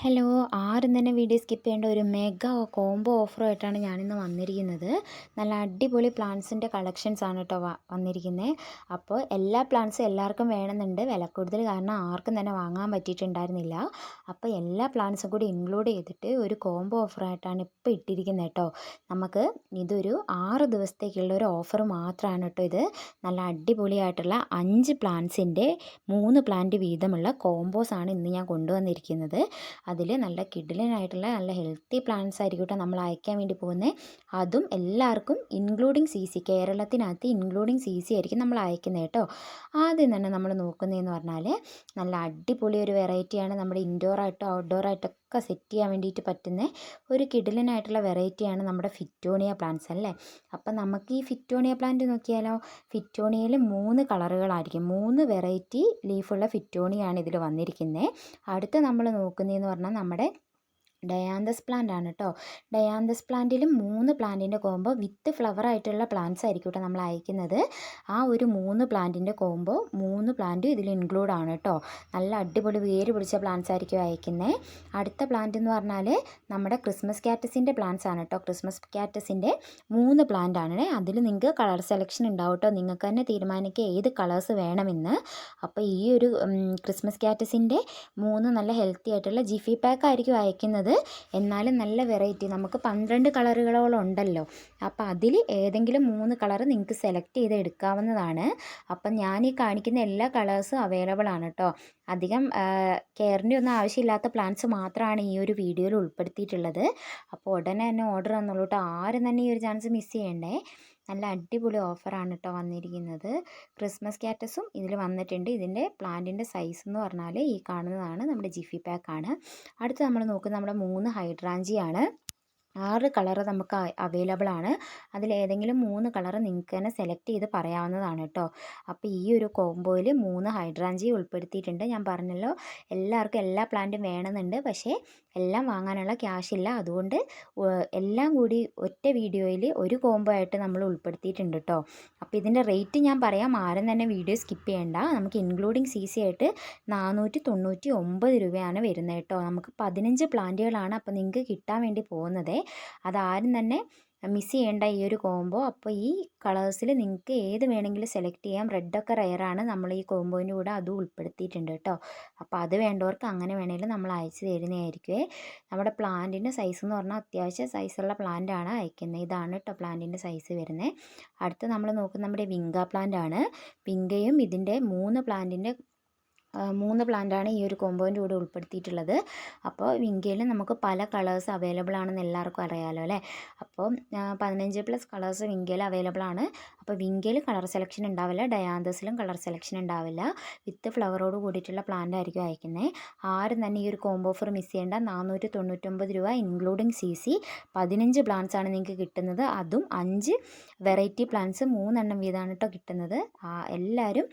Hello ആരും തന്നെ video skip ചെയ്യേണ്ട ഒരു മെഗാ കോംബോ ഓഫറുമായിട്ടാണ് ഞാനിന്ന് വന്നിരിക്കുന്നത്. നല്ല അടിപൊളി പ്ലാന്റ്സിന്റെ കളക്ഷൻസ് ആണ് കേട്ടോ വന്നിരിക്കുന്നത് അപ്പോൾ എല്ലാ പ്ലാന്റ്സും എല്ലാവർക്കും വേണമെന്നുണ്ട്. വില കൂടുതൽ കാരണം ആർക്കും തന്നെ വാങ്ങാൻ പറ്റിയിട്ടുണ്ടായിരുന്നില്ല. അപ്പോൾ എല്ലാ പ്ലാന്റ്സും കൂടി ഇൻക്ലൂഡ് ചെയ്തിട്ട് ഒരു കോംബോ ഓഫറായിട്ടാണ് ഇപ്പോൾ ഇട്ടിരിക്കുന്നത് കേട്ടോ. നമുക്ക് ഇതൊരു ആറ് ദിവസത്തേക്കുള്ള ഒരു ഓഫർ മാത്രമാണ് കേട്ടോ ഇത്. നല്ല അടിപൊളിയായിട്ടുള്ള അഞ്ച് പ്ലാന്റ്സിന്റെ മൂന്ന് പ്ലാന്റ് വീതമുള്ള കോംബോസ് ആണ് ഇന്ന് ഞാൻ കൊണ്ടുവന്നിരിക്കുന്നത്. അതിൽ നല്ല കിഡിലനായിട്ടുള്ള നല്ല ഹെൽത്തി പ്ലാന്റ്സ് ആയിരിക്കും നമ്മൾ അയക്കാൻ വേണ്ടി പോകുന്നത് അതും എല്ലാവർക്കും ഇൻക്ലൂഡിങ് സി സി കേരളത്തിനകത്ത് ഇൻക്ലൂഡിങ് സി സി ആയിരിക്കും നമ്മൾ അയക്കുന്നത് കേട്ടോ. ആദ്യം തന്നെ നമ്മൾ നോക്കുന്നതെന്ന് പറഞ്ഞാൽ നല്ല അടിപൊളി ഒരു വെറൈറ്റിയാണ് നമ്മുടെ ഇൻഡോർ ആയിട്ടോ ഔട്ട്ഡോർ ആയിട്ടോ ഒക്കെ സെറ്റ് ചെയ്യാൻ വേണ്ടിയിട്ട് പറ്റുന്ന ഒരു കിഡിലനായിട്ടുള്ള വെറൈറ്റിയാണ് നമ്മുടെ ഫിറ്റോണിയ പ്ലാന്റ്സ് അല്ലേ? അപ്പം നമുക്ക് ഈ ഫിറ്റോണിയ പ്ലാന്റ് നോക്കിയാലോ? ഫിറ്റോണിയയിൽ മൂന്ന് കളറുകളായിരിക്കും. മൂന്ന് വെറൈറ്റി ലീഫുള്ള ഫിറ്റോണിയാണ് ഇതിൽ വന്നിരിക്കുന്നത് അടുത്ത് നമ്മൾ നോക്കുന്നതെന്ന് പറഞ്ഞാൽ നമ്മുടെ ഡയാന്തസ് പ്ലാന്റ് ആണ് കേട്ടോ ഡയാന്തസ് പ്ലാന്റിലും മൂന്ന് പ്ലാന്റിന്റെ കോമ്പോ വിത്ത് ഫ്ലവർ ആയിട്ടുള്ള പ്ലാന്റ്സ് ആയിരിക്കും കേട്ടോ നമ്മൾ അയക്കുന്നത്. ആ ഒരു മൂന്ന് പ്ലാന്റിന്റെ കോമ്പോ മൂന്ന് പ്ലാന്റും ഇതിൽ ഇൻക്ലൂഡ് ആണ് കേട്ടോ നല്ല അടിപൊളി വേര് പിടിച്ച പ്ലാന്റ്സ് ആയിരിക്കും അയക്കുന്നത് അടുത്ത പ്ലാന്റ് എന്ന് പറഞ്ഞാൽ നമ്മുടെ ക്രിസ്മസ് കാറ്റസിന്റെ പ്ലാന്റ്സ് ആണ് കേട്ടോ ക്രിസ്മസ് കാറ്റസിന്റെ മൂന്ന് പ്ലാന്റ് ആണ്. അതിൽ നിങ്ങൾക്ക് കളർ സെലക്ഷൻ ഉണ്ടാവും കേട്ടോ നിങ്ങൾക്ക് തന്നെ തീരുമാനിക്കുക ഏത് കളേഴ്സ് വേണമെന്ന്. അപ്പോൾ ഈ ഒരു ക്രിസ്മസ് കാറ്റസിന്റെ മൂന്ന് നല്ല ഹെൽത്തി ആയിട്ടുള്ള ജിഫി പാക്ക് ആയിരിക്കും അയക്കുന്നത്. എന്നാലും നല്ല വെറൈറ്റി നമുക്ക് പന്ത്രണ്ട് കളറുകളോളം ഉണ്ടല്ലോ. അപ്പോൾ അതിൽ ഏതെങ്കിലും മൂന്ന് കളർ നിങ്ങൾക്ക് സെലക്ട് ചെയ്ത് എടുക്കാവുന്നതാണ്. അപ്പം ഞാൻ ഈ കാണിക്കുന്ന എല്ലാ കളേഴ്സും അവൈലബിൾ ആണ് കേട്ടോ അധികം കെയറിന്റെ ഒന്നും ആവശ്യമില്ലാത്ത പ്ലാന്റ്സ് മാത്രമാണ് ഈ ഒരു വീഡിയോയിൽ ഉൾപ്പെടുത്തിയിട്ടുള്ളത്. അപ്പോൾ ഉടനെ തന്നെ ഓർഡർ തന്നോളൂ കേട്ടോ ആരും തന്നെ ഈ ഒരു ചാൻസ് മിസ് ചെയ്യണ്ടേ. നല്ല അടിപൊളി ഓഫറാണ് കേട്ടോ വന്നിരിക്കുന്നത്. ക്രിസ്മസ് കാറ്റസും ഇതിൽ വന്നിട്ടുണ്ട്. ഇതിന്റെ പ്ലാന്റിന്റെ സൈസ് എന്ന് പറഞ്ഞാൽ ഈ കാണുന്നതാണ് നമ്മുടെ ജിഫി പാക്കാണ്. അടുത്ത് നമ്മൾ നോക്കുന്നത് നമ്മുടെ മൂന്ന് ഹൈഡ്രാഞ്ചിയാണ്. ആറ് കളറ് നമുക്ക് അവൈലബിൾ ആണ്. അതിലേതെങ്കിലും മൂന്ന് കളറ് നിങ്ങൾക്ക് തന്നെ സെലക്ട് ചെയ്ത് പറയാവുന്നതാണ് കേട്ടോ അപ്പോൾ ഈ ഒരു കോംബോയിൽ മൂന്ന് ഹൈഡ്രാഞ്ചി ഉൾപ്പെടുത്തിയിട്ടുണ്ട്. ഞാൻ പറഞ്ഞല്ലോ എല്ലാവർക്കും എല്ലാ പ്ലാന്റും വേണമെന്നുണ്ട്. പക്ഷേ എല്ലാം വാങ്ങാനുള്ള ക്യാഷ് ഇല്ല. അതുകൊണ്ട് എല്ലാം കൂടി ഒറ്റ വീഡിയോയിൽ ഒരു കോംബോ ആയിട്ട് നമ്മൾ ഉൾപ്പെടുത്തിയിട്ടുണ്ട് കേട്ടോ അപ്പോൾ ഇതിന്റെ റേറ്റ് ഞാൻ പറയാം. ആരും തന്നെ വീഡിയോ സ്കിപ്പ് ചെയ്യേണ്ട. നമുക്ക് ഇൻക്ലൂഡിങ് സി സി ആയിട്ട് നാനൂറ്റി തൊണ്ണൂറ്റി ഒമ്പത് രൂപയാണ് വരുന്നത് കേട്ടോ നമുക്ക് പതിനഞ്ച് പ്ലാന്റുകളാണ് അപ്പോൾ നിങ്ങൾക്ക് കിട്ടാൻ വേണ്ടി പോകുന്നത്. അതാരും തന്നെ മിസ് ചെയ്യേണ്ട ഈ ഒരു കോംബോ അപ്പോൾ ഈ കളേഴ്സിൽ നിങ്ങൾക്ക് ഏത് വേണമെങ്കിലും സെലക്ട് ചെയ്യാം. റെഡൊക്കെ റെയറാണ് നമ്മൾ ഈ കോംബോയിന്റെ കൂടെ അതും ഉൾപ്പെടുത്തിയിട്ടുണ്ട് കേട്ടോ. അപ്പോൾ അത് വേണ്ടവർക്ക് അങ്ങനെ വേണമെങ്കിലും നമ്മൾ അയച്ചു തരുന്നതായിരിക്കുമേ നമ്മുടെ പ്ലാന്റിന്റെ സൈസ് എന്ന് പറഞ്ഞാൽ അത്യാവശ്യം സൈസുള്ള പ്ലാന്റാണ് അയക്കുന്നത് ഇതാണ് കേട്ടോ പ്ലാന്റിന്റെ സൈസ് വരുന്നത് അടുത്ത് നമ്മൾ നോക്കുന്നത് നമ്മുടെ വിങ്ക പ്ലാന്റ് ആണ്. വിങ്കയും ഇതിന്റെ മൂന്ന് പ്ലാന്റിന്റെ മൂന്ന് പ്ലാന്റാണ് ഈ ഒരു കോമ്പോയിന്റെ കൂടെ ഉൾപ്പെടുത്തിയിട്ടുള്ളത്. അപ്പോൾ വിങ്കയിൽ നമുക്ക് പല കളേഴ്സ് അവൈലബിൾ ആണെന്ന് എല്ലാവർക്കും അറിയാമല്ലോ അല്ലേ? അപ്പോൾ പതിനഞ്ച് പ്ലസ് കളേഴ്സ് വിങ്കയിൽ അവൈലബിൾ ആണ്. അപ്പോൾ വിങ്കയിൽ കളർ സെലക്ഷൻ ഉണ്ടാവില്ല ഡയാന്തസിലും കളർ സെലക്ഷൻ ഉണ്ടാവില്ല. വിത്ത് ഫ്ലവറോട് കൂടിയിട്ടുള്ള പ്ലാന്റ് ആയിരിക്കും അയക്കുന്നത് ആരും തന്നെ ഈ ഒരു കോംബോ ഓഫർ മിസ് ചെയ്യേണ്ട. നാനൂറ്റി തൊണ്ണൂറ്റൊമ്പത് രൂപ ഇൻക്ലൂഡിങ് സി സി പതിനഞ്ച് പ്ലാന്റ്സ് ആണ് നിങ്ങൾക്ക് കിട്ടുന്നത്. അതും അഞ്ച് വെറൈറ്റി പ്ലാന്റ്സ് മൂന്നെണ്ണം വീതമാണ് കേട്ടോ കിട്ടുന്നത്. എല്ലാവരും